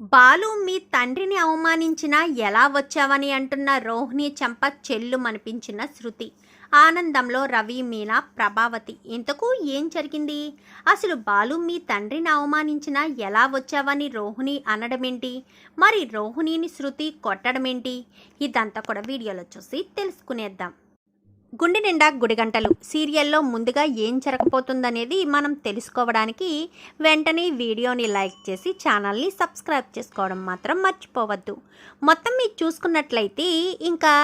బాలు మీ తండ్రిని అవమానించినా ఎలా వచ్చావని అంటున్న రోహిణి చెంప చెల్లు మనిపించిన శృతి. ఆనందంలో రవి మీనా ప్రభావతి ఇంతకు ఏం జరిగింది? అసలు బాలు మీ తండ్రిని అవమానించినా ఎలా వచ్చావని రోహిణి అనడమేంటి? మరి రోహిణిని శృతి కొట్టడమేంటి? ఇదంతా కూడా వీడియోలో చూసి తెలుసుకునేద్దాం. గుండె నిండా గుడిగంటలు. సీరియల్లో ముందుగా ఏం జరగబోతుందనేది మనం తెలుసుకోవడానికి వెంటనే వీడియోని లైక్ చేసి ఛానల్ని సబ్స్క్రైబ్ చేసుకోవడం మాత్రం మర్చిపోవద్దు. మొత్తం మీరు చూసుకున్నట్లయితే ఇంకా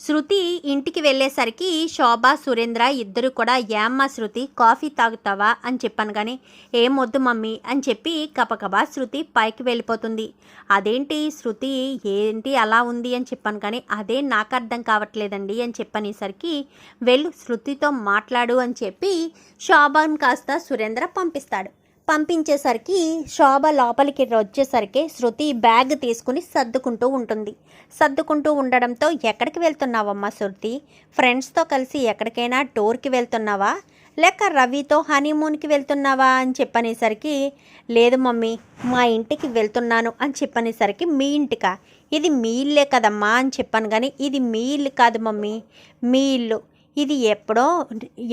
శృతి ఇంటికి వెళ్ళేసరికి శోభ సురేంద్ర ఇద్దరు కూడా ఏమ్మా శృతి కాఫీ తాగుతావా? అని చెప్పాను కానీ ఏమొద్దు మమ్మీ అని చెప్పి కపకబా శృతి పైకి వెళ్ళిపోతుంది. అదేంటి శృతి ఏంటి అలా ఉంది? అని చెప్పాను కానీ అదే నాకు అర్థం కావట్లేదండి అని చెప్పనేసరికి వెళ్ళు శృతితో మాట్లాడు అని చెప్పి శోభను కాస్త సురేంద్ర పంపిస్తాడు. పంపించేసరికి శోభ లోపలికి వచ్చేసరికి శృతి బ్యాగ్ తీసుకుని సర్దుకుంటూ ఉంటుంది. సర్దుకుంటూ ఉండడంతో ఎక్కడికి వెళ్తున్నావమ్మా శృతి? ఫ్రెండ్స్తో కలిసి ఎక్కడికైనా టూర్కి వెళ్తున్నావా? లేక రవితో హనీమూన్కి వెళ్తున్నావా? అని చెప్పనేసరికి లేదు మమ్మీ మా ఇంటికి వెళ్తున్నాను అని చెప్పనేసరికి మీ ఇంటికా? ఇది మీ ఇల్లే కదమ్మా అని చెప్పాను కానీ ఇది మీ ఇల్లు కాదు మమ్మీ. మీ ఇల్లు. ఇది ఎప్పుడో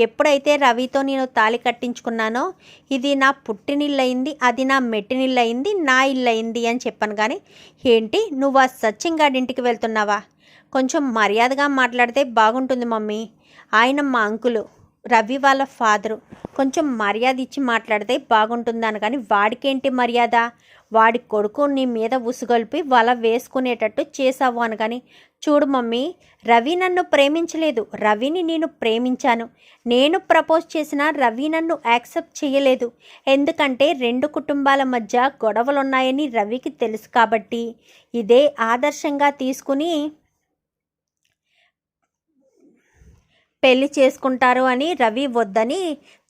ఎప్పుడైతే రవితో నేను తాళి కట్టించుకున్నానో ఇది నా పుట్టినిల్లు అయింది అది నా మెట్టినిల్లు అయింది నా ఇల్లు అయింది అని చెప్పాను కానీ ఏంటి నువ్వు ఆ సత్యంగాడి ఇంటికి వెళ్తున్నావా? కొంచెం మర్యాదగా మాట్లాడితే బాగుంటుంది మమ్మీ. ఆయన మా అంకులు రవి వాళ్ళ ఫాదరు. కొంచెం మర్యాద ఇచ్చి మాట్లాడితే బాగుంటుందని కానీ వాడికేంటి మర్యాద? వాడి కొడుకు నీ మీద ఉసుగొల్పి వల వేసుకునేటట్టు చేసావు అనగాని చూడు మమ్మీ రవి నన్ను ప్రేమించలేదు. రవిని నేను ప్రేమించాను. నేను ప్రపోజ్ చేసిన రవి నన్ను యాక్సెప్ట్ చేయలేదు. ఎందుకంటే రెండు కుటుంబాల మధ్య గొడవలున్నాయని రవికి తెలుసు కాబట్టి ఇదే ఆదర్శంగా తీసుకుని పెళ్ళి చేసుకుంటారు అని రవి వద్దని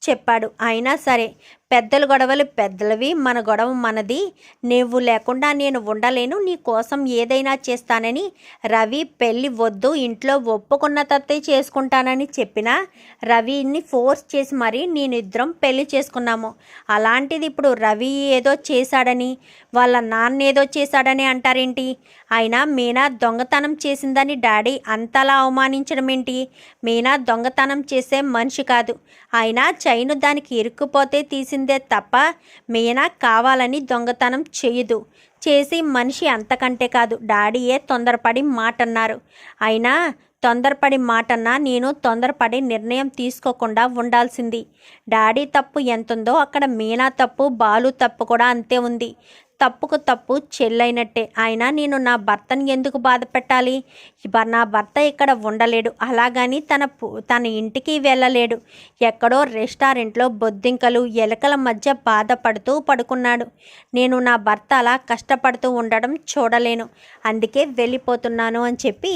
చెప్పాడు. అయినా సరే పెద్దల గొడవలు పెద్దలవి మన గొడవ మనది. నువ్వు లేకుండా నేను ఉండలేను నీ కోసం ఏదైనా చేస్తానని. రవి పెళ్ళి వద్దు ఇంట్లో ఒప్పుకున్న తర్తే చేసుకుంటానని చెప్పినా రవిని ఫోర్స్ చేసి మరీ నేను ఇద్దరం చేసుకున్నాము. అలాంటిది ఇప్పుడు రవి ఏదో చేశాడని వాళ్ళ నాన్న ఏదో చేశాడని అంటారేంటి? అయినా మీనా దొంగతనం చేసిందని డాడీ అంతలా అవమానించడం ఏంటి మీనా దొంగతనం చేసే మనిషి కాదు. అయినా చైను దానికి ఇరుక్కుపోతే తీసిందే తప్ప మీనా కావాలని దొంగతనం చేయదు. చేసి మనిషి అంతకంటే కాదు డాడీయే తొందరపడి మాట అన్నారు అయినా తొందరపడి మాటన్నా నేను తొందరపడి నిర్ణయం తీసుకోకుండా ఉండాల్సింది. డాడీ తప్పు ఎంతుందో అక్కడ మీనా తప్పు బాలు తప్పు కూడా అంతే ఉంది. తప్పుకు తప్పు చెల్లైనట్టే. ఆయన నేను నా భర్తని ఎందుకు బాధ పెట్టాలి? నా భర్త ఇక్కడ ఉండలేడు. అలాగని తన తన ఇంటికి వెళ్ళలేడు. ఎక్కడో రెస్టారెంట్లో బొద్దింకలు ఎలకల మధ్య బాధపడుతూ పడుకున్నాడు. నేను నా భర్త అలా కష్టపడుతూ ఉండడం చూడలేను. అందుకే వెళ్ళిపోతున్నాను అని చెప్పి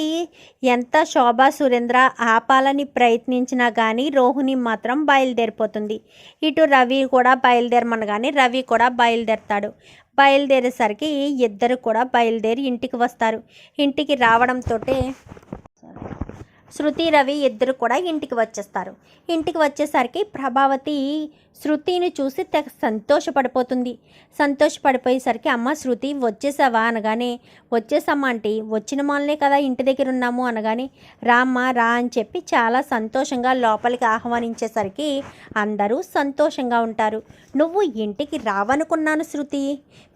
ఎంత శోభా సురేంద్ర ఆపాలని ప్రయత్నించినా కానీ రోహిణి మాత్రం బయలుదేరిపోతుంది. ఇటు రవి కూడా బయలుదేరమనగానే రవి కూడా బయలుదేరతాడు. బయలుదేరేసరికి ఇద్దరు కూడా బయలుదేరి ఇంటికి వస్తారు. ఇంటికి రావడంతో శృతి రవి ఇద్దరు కూడా ఇంటికి వచ్చేస్తారు. ఇంటికి వచ్చేసరికి ప్రభావతి శృతిని చూసి తెగ సంతోషపడిపోతుంది. సంతోషపడిపోయేసరికి అమ్మ శృతి వచ్చేసావా? అనగానే వచ్చేసామా ఆంటీ వచ్చిన వాళ్ళనే కదా ఇంటి దగ్గర ఉన్నాము అనగానే రామ్మ రా అని చెప్పి చాలా సంతోషంగా లోపలికి ఆహ్వానించేసరికి అందరూ సంతోషంగా ఉంటారు. నువ్వు ఇంటికి రావనుకున్నాను శృతి.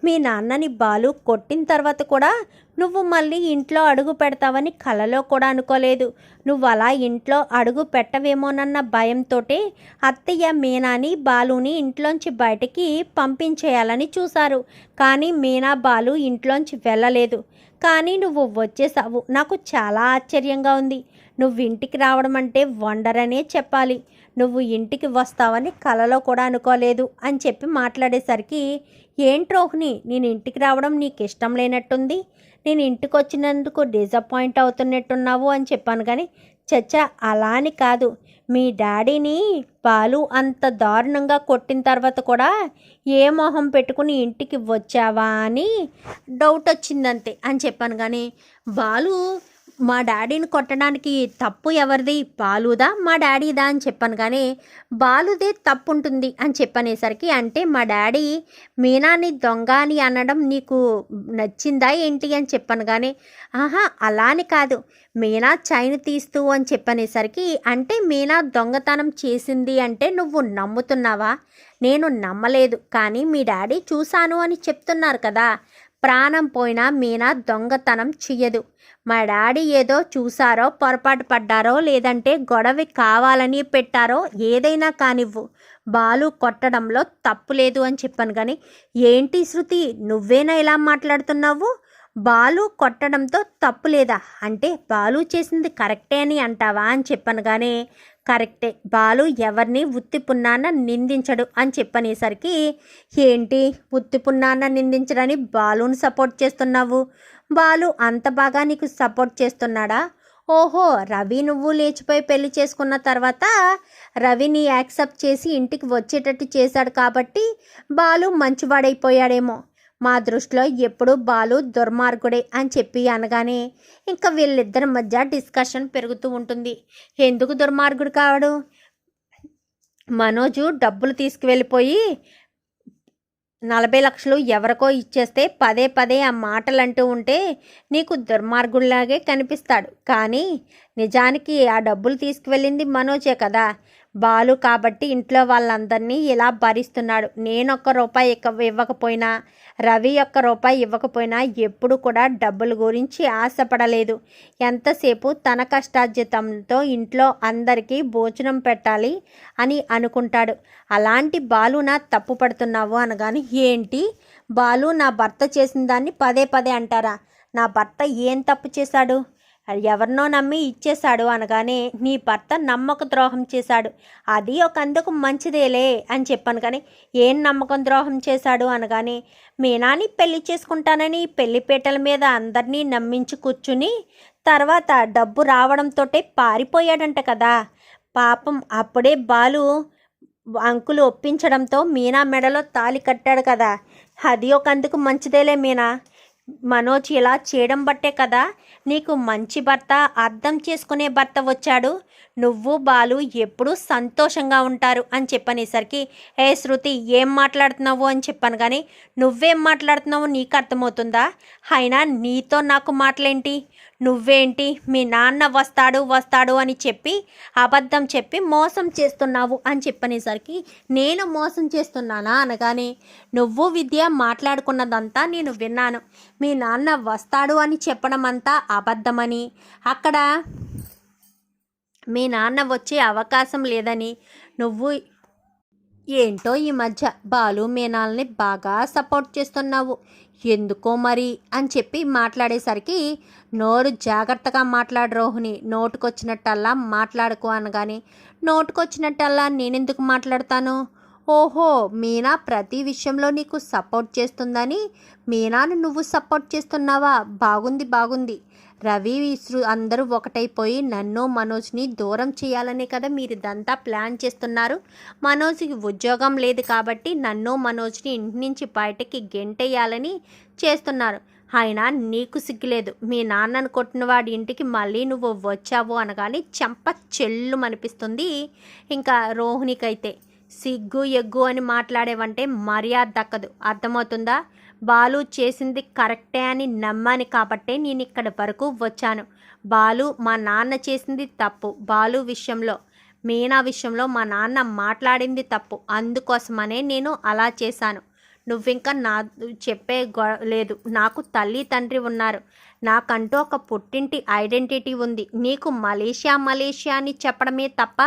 మీ నాన్నని బాలు కొట్టిన తర్వాత కూడా నువ్వు మళ్ళీ ఇంట్లో అడుగు పెడతావని కలలో కూడా అనుకోలేదు. నువ్వు అలా ఇంట్లో అడుగు పెట్టవేమోనన్న భయంతోటే అత్తయ్య మీనాని బాలుని ఇంట్లోంచి బయటికి పంపించేయాలని చూశారు. కానీ మీనా బాలు ఇంట్లోంచి వెళ్ళలేదు. కానీ నువ్వు వచ్చేసావు నాకు చాలా ఆశ్చర్యంగా ఉంది. నువ్వు ఇంటికి రావడం అంటే వండర్ అనే చెప్పాలి. నువ్వు ఇంటికి వస్తావని కలలో కూడా అనుకోలేదు అని చెప్పి మాట్లాడేసరికి ఏంటి రోహిణి నేను ఇంటికి రావడం నీకు ఇష్టం లేనట్టుంది. నేను ఇంటికి వచ్చినందుకు డిసప్పాయింట్ అవుతున్నట్టున్నావు అని చెప్పాను కానీ చచ్చ అలా అని కాదు. మీ డాడీని బాలు అంత దారుణంగా కొట్టిన తర్వాత కూడా ఏ మొహం పెట్టుకుని ఇంటికి వచ్చావా అని డౌట్ వచ్చిందంతే అని చెప్పాను కానీ బాలు మా డాడీని కొట్టడానికి తప్పు ఎవరిది? బాలుదా? మా డాడీదా అని చెప్పాను కానీ బాలుదే తప్పు ఉంటుంది అని చెప్పనేసరికి అంటే మా డాడీ మీనాని దొంగ అని అనడం నీకు నచ్చిందా ఏంటి అని చెప్పాను కానీ ఆహా అలా అని కాదు. మీనా చైన్ తీస్తూ అని చెప్పనేసరికి అంటే మీనా దొంగతనం చేసింది అంటే నువ్వు నమ్ముతున్నావా? నేను నమ్మలేదు కానీ మీ డాడీ చూశాను అని చెప్తున్నారు కదా. ప్రాణం పోయినా మీనా దొంగతనం చెయ్యదు. మా డాడీ ఏదో చూసారో పొరపాటు పడ్డారో లేదంటే గొడవ కావాలని పెట్టారో ఏదైనా కానివ్వు. బాలు కొట్టడంలో తప్పు లేదు అని చెప్పాను కానీ ఏంటి శృతి నువ్వేనా ఇలా మాట్లాడుతున్నావు? బాలు కొట్టడంతో తప్పు లేదా? అంటే బాలు చేసింది కరెక్టే అని అంటావా అని చెప్పాను కానీ కరెక్టే. బాలు ఎవరిని ఉత్తి పున్నాన నిందించడు అని చెప్పనేసరికి ఏంటి ఉత్తి పున్నాన నిందించడని బాలుని సపోర్ట్ చేస్తున్నావు? బాలు అంత బాగా నీకు సపోర్ట్ చేస్తున్నాడా? ఓహో రవి నువ్వు లేచిపోయి పెళ్ళి చేసుకున్న తర్వాత రవిని యాక్సెప్ట్ చేసి ఇంటికి వచ్చేటట్టు చేశాడు కాబట్టి బాలు మంచివాడైపోయాడేమో. మా దృష్టిలో ఎప్పుడు బాలు దుర్మార్గుడే అని చెప్పి అనగానే ఇంకా వీళ్ళిద్దరి మధ్య డిస్కషన్ పెరుగుతూ ఉంటుంది. ఎందుకు దుర్మార్గుడు కావడు? మనోజు డబ్బులు తీసుకువెళ్ళిపోయి నలభై లక్షలు ఎవరికో ఇచ్చేస్తే పదే పదే ఆ మాటలు అంటూ ఉంటే నీకు దుర్మార్గుడిలాగే కనిపిస్తాడు. కానీ నిజానికి ఆ డబ్బులు తీసుకువెళ్ళింది మనోజే కదా. బాలు కాబట్టి ఇంట్లో వాళ్ళందరినీ ఇలా భరిస్తున్నాడు. నేను ఒక్క రూపాయి ఇవ్వకపోయినా రవి ఒక్క రూపాయి ఇవ్వకపోయినా ఎప్పుడు కూడా డబ్బుల గురించి ఆశపడలేదు. ఎంతసేపు తన కష్టార్జితంతో ఇంట్లో అందరికీ భోజనం పెట్టాలి అని అనుకుంటాడు. అలాంటి బాలు నా తప్పు పడుతున్నావు అనగాని ఏంటి? బాలు నా భర్త చేసిన దాన్ని పదే పదే అంటారా? నా భర్త ఏం తప్పు చేశాడు? ఎవరినో నమ్మి ఇచ్చేశాడు అనగానే నీ భర్త నమ్మక ద్రోహం చేశాడు. అది ఒక అందుకు మంచిదేలే అని చెప్పాను కానీ ఏం నమ్మకం ద్రోహం చేశాడు అనగానే మీనాని పెళ్ళి చేసుకుంటానని పెళ్ళిపీటల మీద అందరినీ నమ్మించి కూర్చుని తర్వాత డబ్బు రావడంతో పారిపోయాడంట కదా. పాపం అప్పుడే బాలు అంకులు ఒప్పించడంతో మీనా మెడలో తాలి కట్టాడు కదా. అది ఒక అందుకు మంచిదేలే మీనా. మనోజ్ ఇలా చేయడం బట్టే కదా? నీకు మంచి భర్త అర్థం చేసుకునే భర్త వచ్చాడు. నువ్వు బాలు ఎప్పుడూ సంతోషంగా ఉంటారు అని చెప్పనేసరికి ఏ శృతి ఏం మాట్లాడుతున్నావు? అని చెప్పాను కానీ నువ్వేం మాట్లాడుతున్నావు నీకు అర్థమవుతుందా? అయినా నీతో నాకు మాటలేంటి? నువ్వేంటి? మీ నాన్న వస్తాడు వస్తాడు అని చెప్పి అబద్ధం చెప్పి మోసం చేస్తున్నావు అని చెప్పనేసరికి నేను మోసం చేస్తున్నానా అనగానే నువ్వు విద్య మాట్లాడుకున్నదంతా నేను విన్నాను. మీ నాన్న వస్తాడు అని చెప్పడం అంతా అబద్ధమని. అక్కడ మీ నాన్న వచ్చే అవకాశం లేదని నువ్వు ఏంటో ఈ మధ్య బాలు మీనాల్ని బాగా సపోర్ట్ చేస్తున్నావు. ఎందుకో మరి? అని చెప్పి మాట్లాడేసరికి నోరు జాగ్రత్తగా మాట్లాడు రోహిణి నోటుకొచ్చినట్టల్లా మాట్లాడుకో అనగానే నోటుకొచ్చినట్టల్లా నేనెందుకు మాట్లాడతాను? ఓహో మీనా ప్రతి విషయంలో నీకు సపోర్ట్ చేస్తుందని మీనాను నువ్వు సపోర్ట్ చేస్తున్నావా? బాగుంది బాగుంది. రవి విశ్రు అందరూ ఒకటైపోయి నన్ను మనోజ్ని దూరం చేయాలనే కదా మీరు ఇదంతా ప్లాన్ చేస్తున్నారు. మనోజ్కి ఉద్యోగం లేదు కాబట్టి నన్ను మనోజ్ని ఇంటి నుంచి బయటకి గెంటేయాలని చేస్తున్నారు. ఆయన నీకు సిగ్గులేదు. మీ నాన్నను కొట్టిన వాడి ఇంటికి మళ్ళీ నువ్వు వచ్చావు అనగానే చెంప చెల్లు అనిపిస్తుంది ఇంకా రోహిణికైతే సిగ్గు ఎగ్గు అని మాట్లాడేవంటే మర్యాద దక్కదు. అర్థమవుతుందా? బాలు చేసింది కరెక్టే అని నమ్మాను కాబట్టే నేను ఇక్కడి వరకు వచ్చాను. బాలు మా నాన్న చేసింది తప్పు. బాలు విషయంలో మీనా విషయంలో మా నాన్న మాట్లాడింది తప్పు. అందుకోసమనే నేను అలా చేశాను. నువ్వింకా నా చెప్పే గొ లేదు. నాకు తల్లి తండ్రి ఉన్నారు. నాకంటూ ఒక పుట్టింటి ఐడెంటిటీ ఉంది. నీకు మలేషియా మలేషియా అని చెప్పడమే తప్ప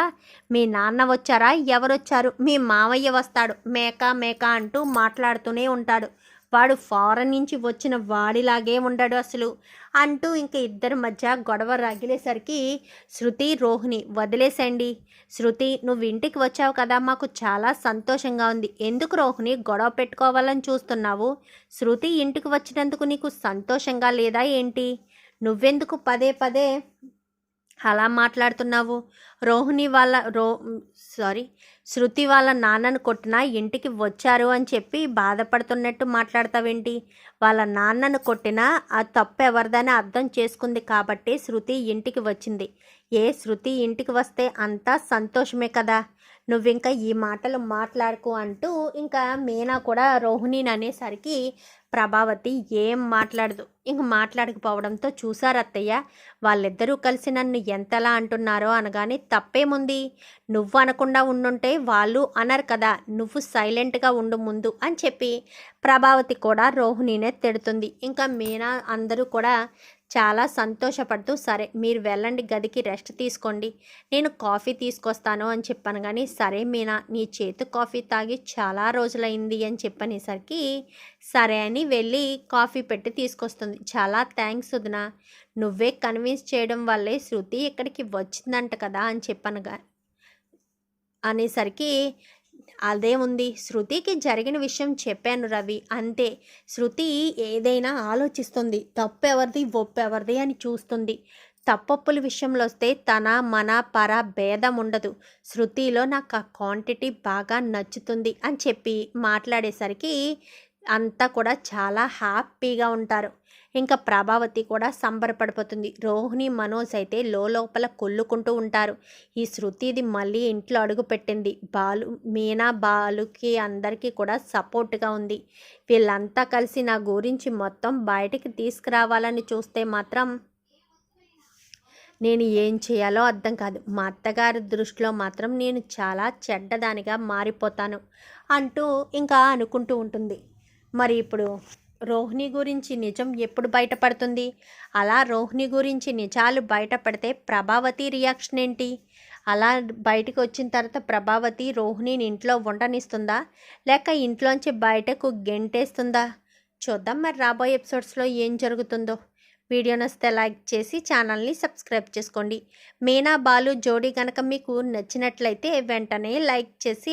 మీ నాన్న వచ్చారా? ఎవరొచ్చారు? మీ మావయ్య వస్తాడు. మేక మేక అంటూ మాట్లాడుతూనే ఉంటాడు. వాడు ఫారెన్ నుంచి వచ్చిన వాడిలాగే ఉండడు అసలు. అంటూ ఇంక ఇద్దరి మధ్య గొడవ రగిలేసరికి శృతి రోహిణి వదిలేసండి శృతి నువ్వు ఇంటికి వచ్చావు కదా మాకు చాలా సంతోషంగా ఉంది. ఎందుకు రోహిణి గొడవ పెట్టుకోవాలని చూస్తున్నావు? శృతి ఇంటికి వచ్చినందుకు నీకు సంతోషంగా లేదా ఏంటి? నువ్వెందుకు పదే పదే అలా మాట్లాడుతున్నావు? రోహిణి వాళ్ళ రో సారీ శృతి వాళ్ళ నాన్నను కొట్టినా ఇంటికి వచ్చారు అని చెప్పి బాధపడుతున్నట్టు మాట్లాడతావేంటి? వాళ్ళ నాన్నను కొట్టినా ఆ తప్పు ఎవరిదని అర్థం చేసుకుంది కాబట్టి శృతి ఇంటికి వచ్చింది. ఏ శృతి ఇంటికి వస్తే అంతా సంతోషమే కదా? నువ్వింకా ఈ మాటలు మాట్లాడుకు అంటూ ఇంకా మీనా కూడా రోహిణిని అనేసరికి ప్రభావతి ఏం మాట్లాడదు. ఇంక మాట్లాడకపోవడంతో చూసారత్తయ్య వాళ్ళిద్దరూ కలిసి నన్ను ఎంతలా అంటున్నారో అనగానే తప్పేముంది? నువ్వు అనకుండా ఉండుంటే వాళ్ళు అనరు కదా నువ్వు సైలెంట్గా ఉండు ముందు అని చెప్పి ప్రభావతి కూడా రోహిణినే తిడుతుంది. ఇంకా మీనా అందరూ కూడా చాలా సంతోషపడుతూ సరే మీరు వెళ్ళండి గదికి రెస్ట్ తీసుకోండి. నేను కాఫీ తీసుకొస్తాను అని చెప్పాను. కానీ సరే మీనా నీ చేతు కాఫీ తాగి చాలా రోజులైంది అని చెప్పనేసరికి సరే అని వెళ్ళి కాఫీ పెట్టి తీసుకొస్తుంది. చాలా థ్యాంక్స్ వదిన. నువ్వే కన్విన్స్ చేయడం వల్లే శృతి ఇక్కడికి వచ్చిందంట కదా అని చెప్పాను అనేసరికి అదే ఉంది. శృతికి జరిగిన విషయం చెప్పాను రవి. అంతే. శృతి ఏదైనా ఆలోచిస్తుంది. తప్పు ఎవరిది ఒప్పు ఎవరిది అని చూస్తుంది. తప్పప్పుల విషయంలో వస్తే తన మన పర భేదం ఉండదు. శృతిలో నాకు ఆ క్వాంటిటీ బాగా నచ్చుతుంది అని చెప్పి మాట్లాడేసరికి అంతా కూడా చాలా హ్యాపీగా ఉంటారు. ఇంకా ప్రభావతి కూడా సంబరపడిపోతుంది. రోహిణి మనోజ్ అయితే లోపల కొల్లుకుంటూ ఉంటారు. ఈ శృతిది మళ్ళీ ఇంట్లో అడుగుపెట్టింది బాలు మీనా బాలుకి అందరికీ కూడా సపోర్ట్గా ఉంది. వీళ్ళంతా కలిసి నా గురించి మొత్తం బయటికి తీసుకురావాలని చూస్తే మాత్రం నేను ఏం చేయాలో అర్థం కాదు. మా అత్తగారి దృష్టిలో మాత్రం నేను చాలా చెడ్డదానిగా మారిపోతాను అంటూ ఇంకా అనుకుంటూ ఉంటుంది. మరి ఇప్పుడు రోహిణి గురించి నిజం ఎప్పుడు బయటపడుతుంది? అలా రోహిణి గురించి నిజాలు బయటపడితే ప్రభావతి రియాక్షన్ ఏంటి? అలా బయటకు వచ్చిన తర్వాత ప్రభావతి రోహిణిని ఇంట్లో ఉండనిస్తుందా? లేక ఇంట్లోంచి బయటకు గెంటేస్తుందా? చూద్దాం మరి రాబోయే ఎపిసోడ్స్లో ఏం జరుగుతుందో. వీడియో నచ్చితే లైక్ చేసి ఛానల్ని సబ్స్క్రైబ్ చేసుకోండి. మీనా బాలు జోడీ కనుక మీకు నచ్చినట్లయితే వెంటనే లైక్ చేసి